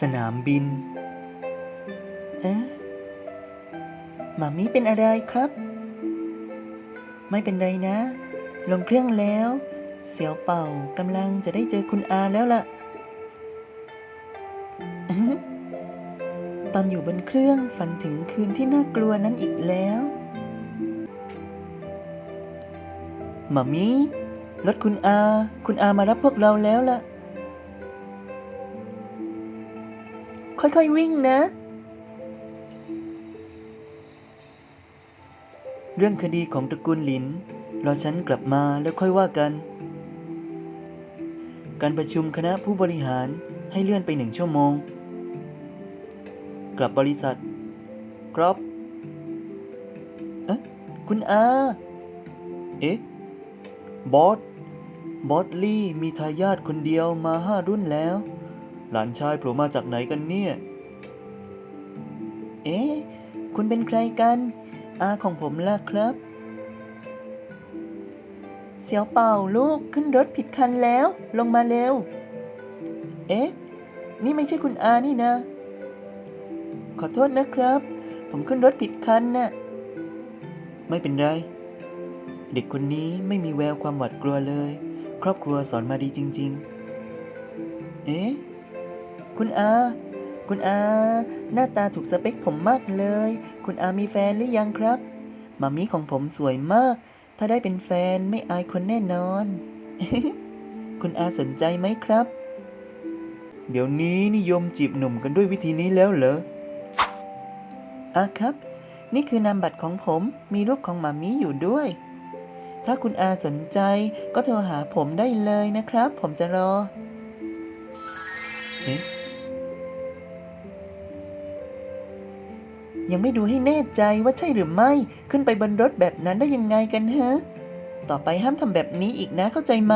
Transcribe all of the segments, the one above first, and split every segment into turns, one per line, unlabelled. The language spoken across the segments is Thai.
สนามบิน เอ๊ะมามีเป็นอะไรครับ ไม่เป็นไรนะ ลงเครื่องแล้ว เสียวเป่ากำลังจะได้เจอคุณอาแล้วล่ะ ตอนอยู่บนเครื่องฝันถึงคืนที่น่ากลัวนั้นอีกแล้วมามีรถคุณอา คุณอามารับพวกเราแล้วล่ะ ค่อยวิ่งนะ เรื่องคดีของตระกูลหลิน รอฉันกลับมาแล้วค่อยว่ากัน การประชุมคณะผู้บริหารให้เลื่อนไปหนึ่งชั่วโมง กลับบริษัท ครับ เอ๊ะ คุณอา เอ๊ะ บอส บอสลี่มีทายาทคนเดียวมาห้ารุ่นแล้ว หลานชายโผล่มาจากไหนกันเนี่ย เอ๊ะ คุณเป็นใครกัน อาของผมล่ะครับ เสียวเป่าลูกขึ้นรถผิดคันแล้ว ลงมาเร็ว เอ๊ะ นี่ไม่ใช่คุณอานี่นะ ขอโทษนะครับ ผมขึ้นรถผิดคันน่ะ ไม่เป็นไร เด็กคนนี้ไม่มีแววความหวาดกลัวเลย ครอบครัวสอนมาดีจริง ๆ เอ๊ะ คุณอา คุณอา หน้าตาถูกสเปคผมมากเลย คุณอามีแฟนหรือยังครับมามีของผมสวยมาก ถ้าได้เป็นแฟนไม่อายคนแน่นอน คุณอาสนใจไหมครับ เดี๋ยวนี้นิยมจีบหนุ่มกันด้วยวิธีนี้แล้วเหรออะครับ นี่คือนามบัตรของผมมีรูปของหมามีอยู่ด้วย ถ้าคุณอาสนใจก็โทรหาผมได้เลยนะครับ ผมจะรอ เอ๊ะ ยังไม่ดูให้แน่ใจว่าใช่หรือไม่ ขึ้นไปบนรถแบบนั้นได้ยังไงกันฮะ ต่อไปห้ามทำแบบนี้อีกนะเข้าใจไหม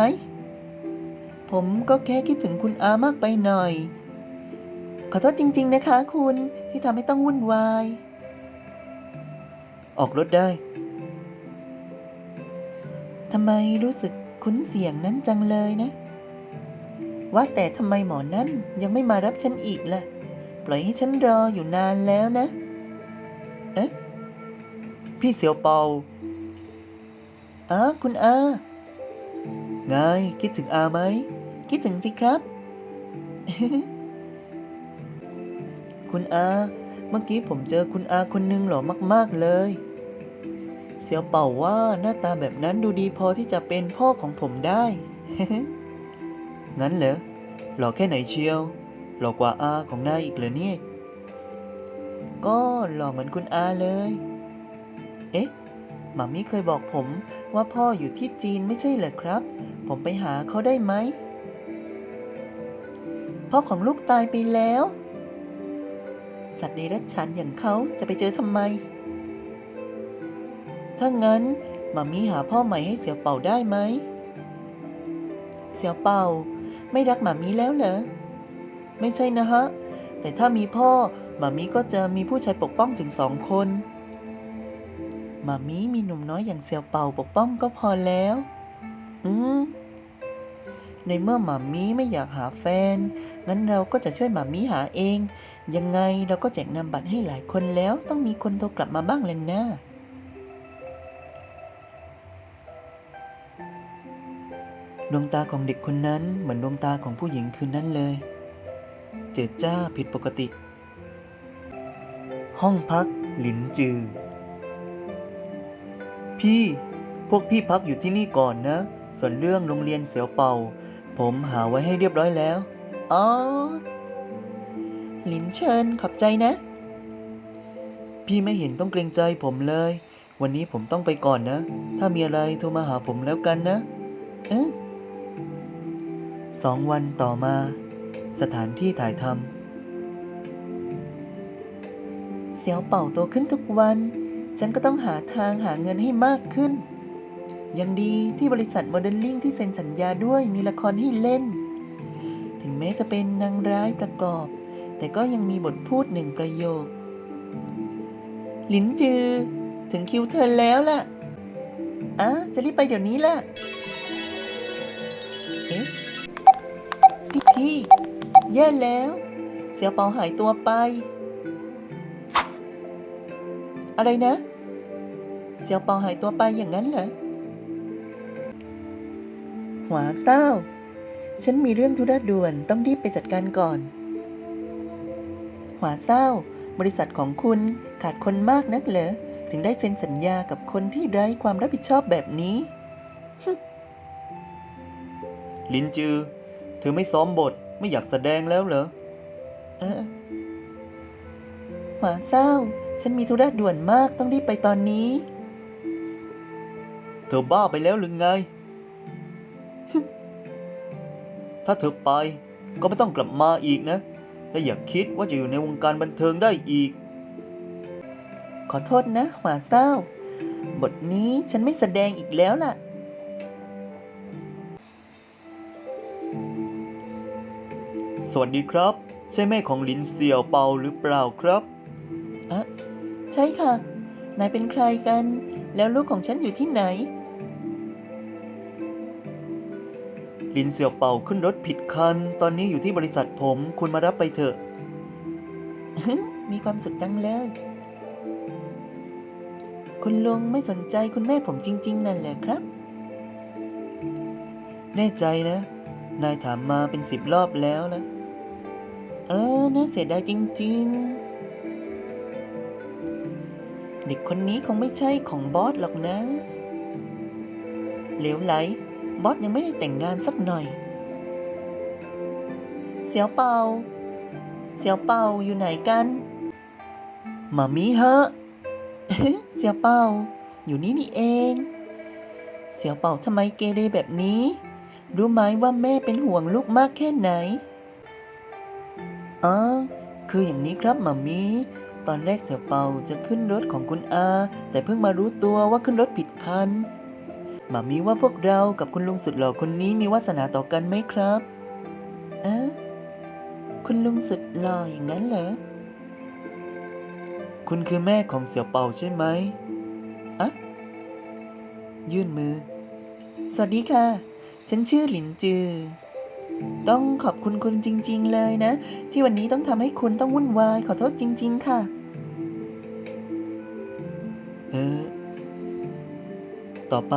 ผมก็แค่คิดถึงคุณอามากไปหน่อย ขอโทษจริง ๆ นะคะคุณที่ทำให้ต้องวุ่นวาย ออกรถได้ทำไมรู้สึกคุ้นเสียงนั้นจังเลยนะ ว่าแต่ทำไมหมอนั่นยังไม่มารับฉันอีกล่ะ ปล่อยให้ฉันรออยู่นานแล้วนะ เอ๊ะ พี่เสียวเปาอ้าคุณอา ไง คิดถึงอาไหม คิดถึงสิครับ คุณอา เมื่อกี้ผมเจอคุณอาคนหนึงหล่อมาก ๆ เลย เสียวเป่าว่าหน้าตาแบบนั้นดูดีพอที่จะเป็นพ่อของผมได้ งั้นเหรอ หล่อแค่ไหนเชียว หล่อกว่าอาของนายอีกเหรอเนี่ย ก็หล่อเหมือนคุณอาเลย เอ๊ะหมามิเคยบอกผมว่าพ่ออยู่ที่จีนไม่ใช่เหรอครับ ผมไปหาเขาได้ไหม พ่อของลูกตายไปแล้ว สัตว์เดรัจฉานอย่างเขาจะไปเจอทำไม ถ้างั้นหมามิหาพ่อใหม่ให้เสี่ยวเป่าได้ไหม เสี่ยวเป่า ไม่รักหมามิแล้วเหรอ ไม่ใช่นะฮะ แต่ถ้ามีพ่อ มามิก็จะมีผู้ชายปกป้องถึงสองคนมามิมีหนุ่มน้อยอย่างเสี่ยวเป่าปกป้องก็พอแล้ว อืม ในเมื่อหมามิไม่อยากหาแฟน งั้นเราก็จะช่วยหมามิหาเอง ยังไงเราก็แจกนามบัตรให้หลายคนแล้ว ต้องมีคนโทรกลับมาบ้างเลยนะดวงตาของเด็กคนนั้นเหมือนดวงตาของผู้หญิงคืนนั้นเลย เจิดจ้าผิดปกติ ห้องพักหลินจือ พี่ พวกพี่พักอยู่ที่นี่ก่อนนะ ส่วนเรื่องโรงเรียนเสียวเป่า ผมหาไว้ให้เรียบร้อยแล้ว อ๋อ หลินเชิญขอบใจนะ พี่ไม่เห็นต้องเกรงใจผมเลย วันนี้ผมต้องไปก่อนนะ ถ้ามีอะไรโทรมาหาผมแล้วกันนะ เอ๊ะสองวันต่อมา สถานที่ถ่ายทำ เสียวเป่าโตขึ้นทุกวัน ฉันก็ต้องหาทางหาเงินให้มากขึ้น ยังดีที่บริษัทโมเดลลิ่งที่เซ็นสัญญาด้วยมีละครให้เล่น ถึงแม้จะเป็นนางร้ายประกอบ แต่ก็ยังมีบทพูดหนึ่งประโยค หลินจือ ถึงคิวเธอแล้วล่ะอะจะรีบไปเดี๋ยวนี้ล่ะ เอ๊ะ พี่พี่แย่แล้ว เสี่ยวเปาหายตัวไป อะไรนะ เสี่ยวเปาหายตัวไปอย่างนั้นเหรอหวาเศร้า ฉันมีเรื่องธุระด่วนต้องรีบไปจัดการก่อน หวาเศร้า บริษัทของคุณขาดคนมากนักเหรอ ถึงได้เซ็นสัญญากับคนที่ไร้ความรับผิดชอบแบบนี้ลินจือ เธอไม่ซ้อมบทไม่อยากแสดงแล้วเหรอ เออ หวาเศร้า ฉันมีธุระด่วนมากต้องรีบไปตอนนี้ เธอบ้าไปแล้วหรือไง ถ้าเธอไปก็ไม่ต้องกลับมาอีกนะ และอย่าคิดว่าจะอยู่ในวงการบันเทิงได้อีก ขอโทษนะหวาเศร้า บทนี้ฉันไม่แสดงอีกแล้วล่ะสวัสดีครับ ใช่แม่ของลินเสี่ยวเปาหรือเปล่าครับ อะใช่ค่ะ นายเป็นใครกัน แล้วลูกของฉันอยู่ที่ไหน ลินเสี่ยวเปาขึ้นรถผิดคัน ตอนนี้อยู่ที่บริษัทผม คุณมารับไปเถอะ มีความสุขจังเลย คุณลุงไม่สนใจคุณแม่ผมจริง ๆ นั่นแหละครับ แน่ใจนะ นายถามมาเป็นสิบรอบแล้วละเออ น่าเสียดายจริง ๆ เด็กคนนี้คงไม่ใช่ของบอสหรอกนะ เหลวไหล บอสยังไม่ได้แต่งงานสักหน่อย เสียวเปา เสียวเปาอยู่ไหนกันมามีฮะ เสียวเปาอยู่นี่นี่เอง เสียวเปาทำไมเกเรแบบนี้ รู้ไหมว่าแม่เป็นห่วงลูกมากแค่ไหนอ๋อคืออย่างนี้ครับมามี ตอนแรกเสี่ยวเปาจะขึ้นรถของคุณอา แต่เพิ่งมารู้ตัวว่าขึ้นรถผิดคันหมามีว่าพวกเรากับคุณลุงสุดหล่อคนนี้มีวาสนาต่อกันไหมครับเอ๊ะคุณลุงสุดหล่ออย่างนั้นเหรอ คุณคือแม่ของเสี่ยวเปาใช่ไหมอะยื่นมือ สวัสดีค่ะ ฉันชื่อหลินจือ ต้องขอบคุณคุณจริง ๆ เลยนะ ที่วันนี้ต้องทำให้คุณต้องวุ่นวายขอโทษจริง ๆ ค่ะ ต่อไป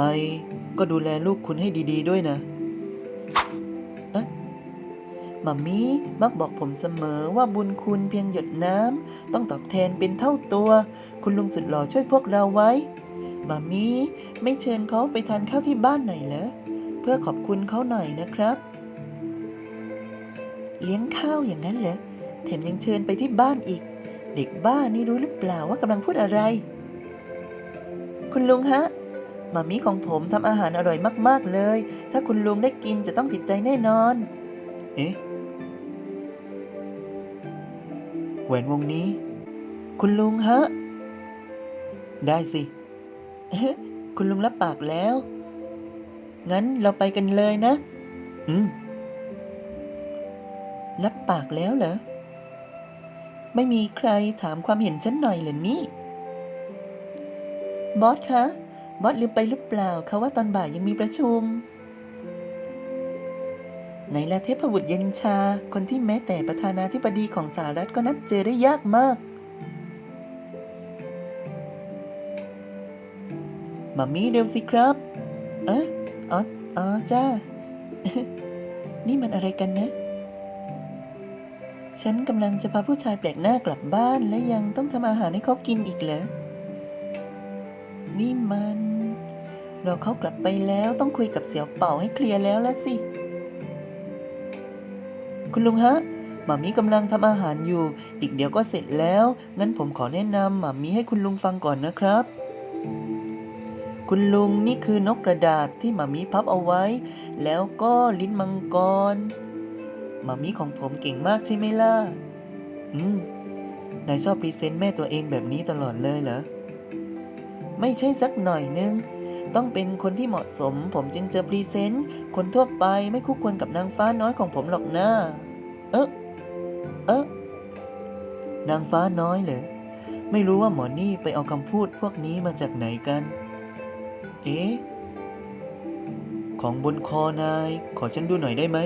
ก็ดูแลลูกคุณให้ดี ๆ ด้วยนะอะมัมมี่มักบอกผมเสมอว่าบุญคุณเพียงหยดน้ำต้องตอบแทนเป็นเท่าตัว คุณลุงสุดหล่อช่วยพวกเราไว้ มัมมี่ไม่เชิญเขาไปทานข้าวที่บ้านหน่อยเหรอ เพื่อขอบคุณเขาหน่อยนะครับ เลี้ยงข้าวอย่างนั้นเหรอแถมยังเชิญไปที่บ้านอีก เด็กบ้านนี่รู้หรือเปล่าว่ากำลังพูดอะไร คุณลุงฮะ มามีของผมทำอาหารอร่อยมากๆเลย ถ้าคุณลุงได้กินจะต้องติดใจแน่นอน เอ๊ะแหวนวงนี้ คุณลุงฮะ ได้สิเอ๊ะคุณลุงรับปากแล้ว งั้นเราไปกันเลยนะ อืม รับปากแล้วเหรอ ไม่มีใครถามความเห็นฉันหน่อยเหรอนี่ บอสคะ บอสลืมไปหรือเปล่าคะว่าตอนบ่ายยังมีประชุม ไหนละเทพบุตรเย็นชา คนที่แม้แต่ประธานาธิบดีของสหรัฐก็นัดเจอได้ยากมากมามีเร็วสิครับ เอ๊ะอ๋ออ๋อจ้า นี่มันอะไรกันนะ ฉันกำลังจะพาผู้ชายแปลกหน้ากลับบ้านและยังต้องทำอาหารให้เขากินอีกเหรอ นี่มัน เราเขากลับไปแล้วต้องคุยกับเสี่ยวเป่าให้เคลียร์แล้วละสิ คุณลุงฮะหมามีกำลังทำอาหารอยู่ อีกเดี๋ยวก็เสร็จแล้ว งั้นผมขอแนะนำหมามีให้คุณลุงฟังก่อนนะครับ คุณลุงนี่คือนกกระดาษที่หมามีพับเอาไว้ แล้วก็ลิ้นมังกรหมามีของผมเก่งมากใช่ไหมล่ะ อืม นายชอบพรีเซนต์แม่ตัวเองแบบนี้ตลอดเลยเหรอ ไม่ใช่สักหน่อยนึง ต้องเป็นคนที่เหมาะสม ผมจึงจะพรีเซนต์คนทั่วไปไม่คู่ควรกับนางฟ้าน้อยของผมหรอกนะเอ๊ะเอ๊ะนางฟ้าน้อยเหรอไม่รู้ว่าหมอนี่ไปเอาคำพูดพวกนี้มาจากไหนกัน เอ๊ะ ของบนคอนาย ขอฉันดูหน่อยได้ไหม